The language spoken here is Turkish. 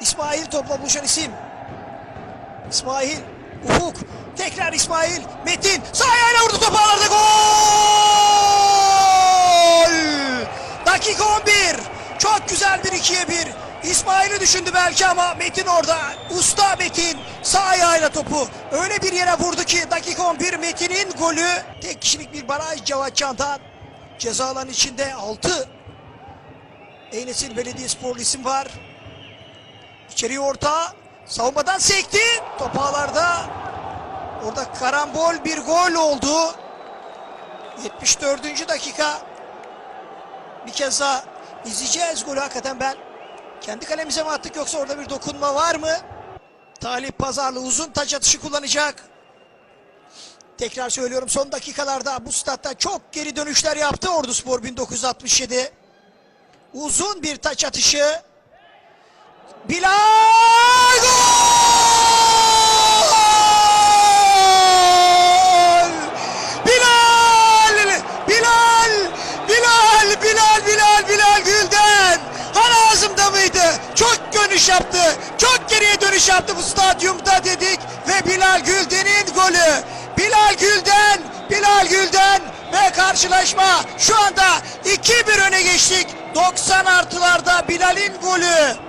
İsmail topla buluşan isim. İsmail, Ufuk, tekrar İsmail, Metin, sağ ayağıyla vurdu topu ağlarda gol! Dakika 11, çok güzel bir ikiye bir. İsmail'i düşündü belki ama Metin orada. Usta Metin sağ ayağıyla topu öyle bir yere vurdu ki dakika 11 Metin'in golü. Tek kişilik bir baraj Cevat Can'dan. Ceza alanı içinde 6. Eynesil Belediyesporlu isim var. İçeriye orta. Savunmadan sekti. Top ağlarda. Orada karambol bir gol oldu. 74. dakika. Bir kez daha izleyeceğiz golü hakikaten ben. Kendi kalemize mi attık yoksa orada bir dokunma var mı? Talip Pazarlı uzun taç atışı kullanacak. Tekrar söylüyorum son dakikalarda bu statta çok geri dönüşler yaptı Ordu Spor 1967. Uzun bir taç atışı. Bilal gol! Bilal! Bilal! Bilal! Bilal! Bilal! Bilal Gülden! Hala ağzımda mıydı? Çok dönüş yaptı. Çok geriye dönüş yaptı bu stadyumda dedik. Ve Bilal Gülden'in golü. Bilal Gülden! Bilal Gülden! Ve karşılaşma şu anda 2-1 öne geçtik. 90 artılarda Bilal'in golü.